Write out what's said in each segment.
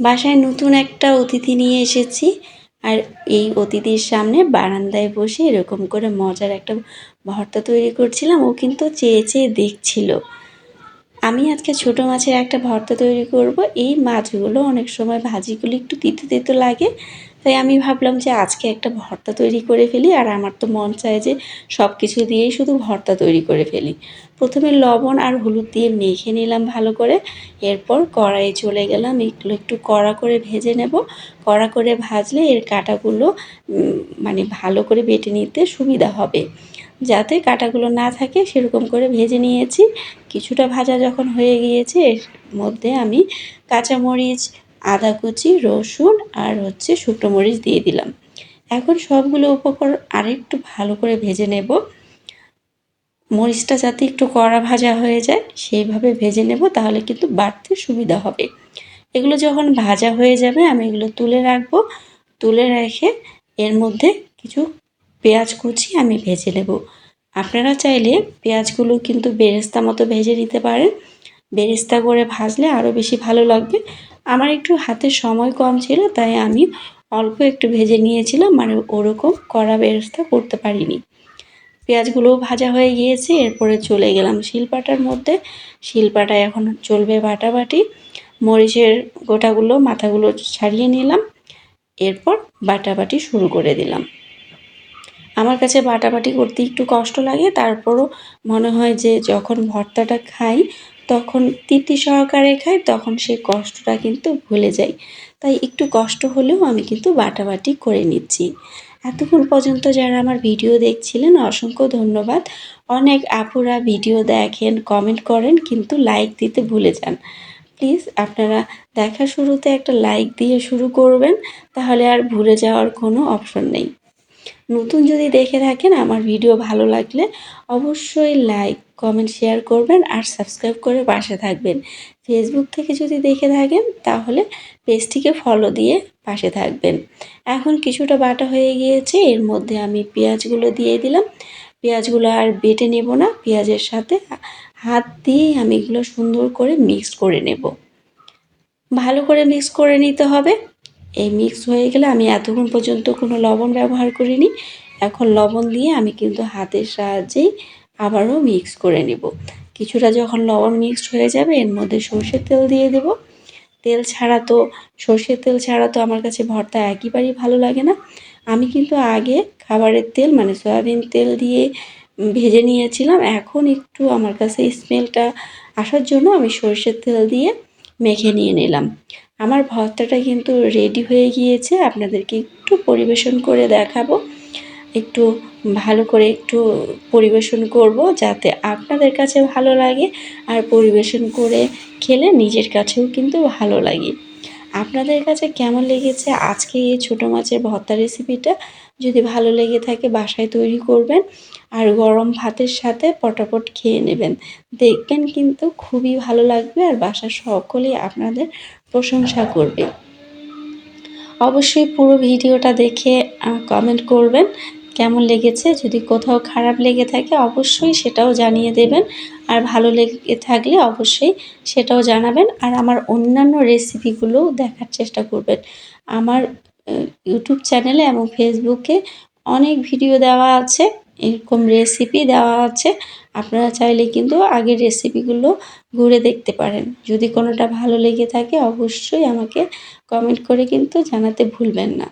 বাসায় নতুন একটা অতিথি নিয়ে এসেছি। আর এই অতিথির সামনে বারান্দায় বসে এরকম করে মজার একটা ভর্তা তৈরি করছিলাম। ও কিন্তু চেয়ে চেয়ে দেখছিল। আমি আজকে ছোট মাছের একটা ভর্তা তৈরি করব। এই মাছগুলো অনেক সময় ভাজিগুলো একটু তিতো তিতো লাগে। তাই আমি ভাবলাম যে আজকে একটা ভর্তা তৈরি করে ফেলি, আর আমার তো মন চায় যে সব কিছু দিয়েই শুধু ভর্তা তৈরি করে ফেলি। প্রথমে লবণ আর হলুদ দিয়ে মেখে নিলাম ভালো করে, এরপর কড়াইয়ে চলে গেলাম এগুলো একটু কড়া করে ভেজে নেব। কড়া করে ভাজলে এর কাঁটাগুলো মানে ভালো করে বেটে নিতে সুবিধা হবে। যাতে কাঁটাগুলো না থাকে, সেরকম করে ভেজে নিয়েছি। কিছুটা ভাজা যখন হয়ে গিয়েছে, এর মধ্যে আমি কাঁচামরিচ আদা কুচি, রসুন আর হচ্ছে শুকনো মরিচ দিয়ে দিলাম। এখন সবগুলো উপকরণ আরেকটু ভালো করে ভেজে নেব। মরিচটা যাতে একটু কড়া ভাজা হয়ে যায়, সেইভাবে ভেজে নেব, তাহলে কিন্তু বাড়তে সুবিধা হবে। এগুলো যখন ভাজা হয়ে যাবে, আমি এগুলো তুলে রাখব। তুলে রেখে এর মধ্যে কিছু পেঁয়াজ কুচি আমি ভেজে নেব। আপনারা চাইলে পেঁয়াজগুলো কিন্তু বেরেস্তা মতো ভেজে নিতে পারেন। বেরেস্তা করে ভাজলে আরও বেশি ভালো লাগবে। আমার একটু হাতে সময় কম ছিল, তাই আমি অল্প একটু ভেজে নিয়েছিলাম মানে ওরকম কড়া ব্যবস্থা করতে পারিনি। পেঁয়াজগুলোও ভাজা হয়ে গিয়েছে, এরপরে চলে গেলাম শিলপাটার মধ্যে। শিলপাটা এখন চলবে বাটাবাটি। মরিচের গোটাগুলো, মাথাগুলো ছাড়িয়ে নিলাম। এরপর বাটাবাটি শুরু করে দিলাম। আমার কাছে বাটাবাটি করতে একটু কষ্ট লাগে, তারপরও মনে হয় যে যখন ভর্তাটা খাই তখন তৃপ্তি সহকারে খাই তখন সেই কষ্টটা কিন্তু ভুলে যাই তাই একটু কষ্ট হলেও আমি কিন্তু বাটাবাটি করে নিচ্ছি। এতক্ষণ পর্যন্ত যারা আমার ভিডিও দেখছিলেন, অসংখ্য ধন্যবাদ। অনেক আপুরা ভিডিও দেখেন কমেন্ট করেন, কিন্তু লাইক দিতে ভুলে যান। প্লিজ আপনারা দেখা শুরুতে একটা লাইক দিয়ে শুরু করবেন, তাহলে আর ভুলে যাওয়ার কোনো অপশন নেই। নতুন যদি দেখে থাকেন আমার ভিডিও ভালো লাগলে অবশ্যই লাইক কমেন্ট শেয়ার করবেন আর সাবস্ক্রাইব করে পাশে থাকবেন। ফেসবুক থেকে যদি দেখে থাকেন তাহলে পেজটিকে ফলো দিয়ে পাশে থাকবেন। এখন কিছুটা বাটা হয়ে গিয়েছে, এর মধ্যে আমি পেঁয়াজগুলো দিয়ে দিলাম। পেঁয়াজগুলো আর বেটে নেব না, পেঁয়াজের সাথে হাত দিয়েই আমি এগুলো সুন্দর করে মিক্স করে নেব। ভালো করে মিক্স করে নিতে হবে। এই মিক্স হয়ে গেলে আমি এতক্ষণ পর্যন্ত কোনো লবণ ব্যবহার করিনি। এখন লবণ দিয়ে আমি কিন্তু হাতের সাহায্যেই আবারও মিক্স করে নেব। কিছুটা যখন লবণ মিক্সড হয়ে যাবে, এর মধ্যে সর্ষের তেল দিয়ে দেব। তেল ছাড়া তো, সর্ষের তেল ছাড়া তো আমার কাছে ভর্তা একেবারেই ভালো লাগে না। আমি কিন্তু আগে খাবারের তেল মানে সয়াবিন তেল দিয়ে ভেজে নিয়েছিলাম। এখন একটু আমার কাছে স্মেলটা আসার জন্য আমি সর্ষের তেল দিয়ে মেখে নিয়ে নিলাম। আমার ভর্তাটা কিন্তু রেডি হয়ে গিয়েছে। আপনাদেরকে একটু পরিবেশন করে দেখাবো। একটু ভালো করে একটু পরিবেশন করব যাতে আপনাদের কাছে ভালো লাগে। আর পরিবেশন করে খেলে নিজের কাছেও কিন্তু ভালো লাগে। আপনাদের কাছে কেমন লেগেছে আজকে এই ছোটো মাছের ভর্তা রেসিপিটা যদি ভালো লেগে থাকে বাসায় তৈরি করবেন আর গরম ভাতের সাথে পটাপট খেয়ে নেবেন। দেখবেন কিন্তু খুবই ভালো লাগবে আর বাসার সকলেই আপনাদের প্রশংসা করবে। অবশ্যই পুরো ভিডিওটা দেখে কমেন্ট করবেন। কেমন লেগেছে, যদি কোথাও খারাপ লেগে থাকে অবশ্যই সেটাও জানিয়ে দেবেন, আর ভালো লেগে থাকলে অবশ্যই সেটাও জানাবেন, আর আমার অন্যান্য রেসিপিগুলোও দেখার চেষ্টা করবেন। আমার ইউটিউব চ্যানেলে এবং ফেসবুকে অনেক ভিডিও দেওয়া আছে, এরকম রেসিপি দেওয়া আছে, আপনারা চাইলে কিন্তু আগের রেসিপিগুলো ঘুরে দেখতে পারেন। যদি কোনোটা ভালো লেগে থাকে অবশ্যই আমাকে কমেন্ট করে কিন্তু জানাতে ভুলবেন না।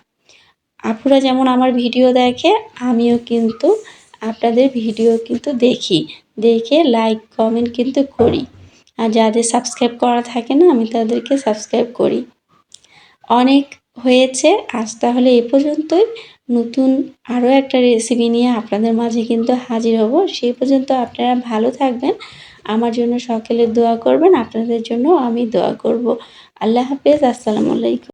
আপুরা যেমন আমার ভিডিও দেখে, আমিও কিন্তু আপনাদের ভিডিও কিন্তু দেখি। দেখে লাইক কমেন্ট কিন্তু করি। আর যাদের সাবস্ক্রাইব করা থাকে না, আমি তাদেরকে সাবস্ক্রাইব করি। অনেক হয়েছে, আজ তাহলে এ পর্যন্তই। নতুন আরও একটা রেসিপি নিয়ে আপনাদের মাঝে কিন্তু হাজির হব। সেই পর্যন্ত আপনারা ভালো থাকবেন। আমার জন্য সকলে দোয়া করবেন, আপনাদের জন্য আমি দোয়া করব। আল্লাহ হাফেজ, আসসালামু আলাইকুম।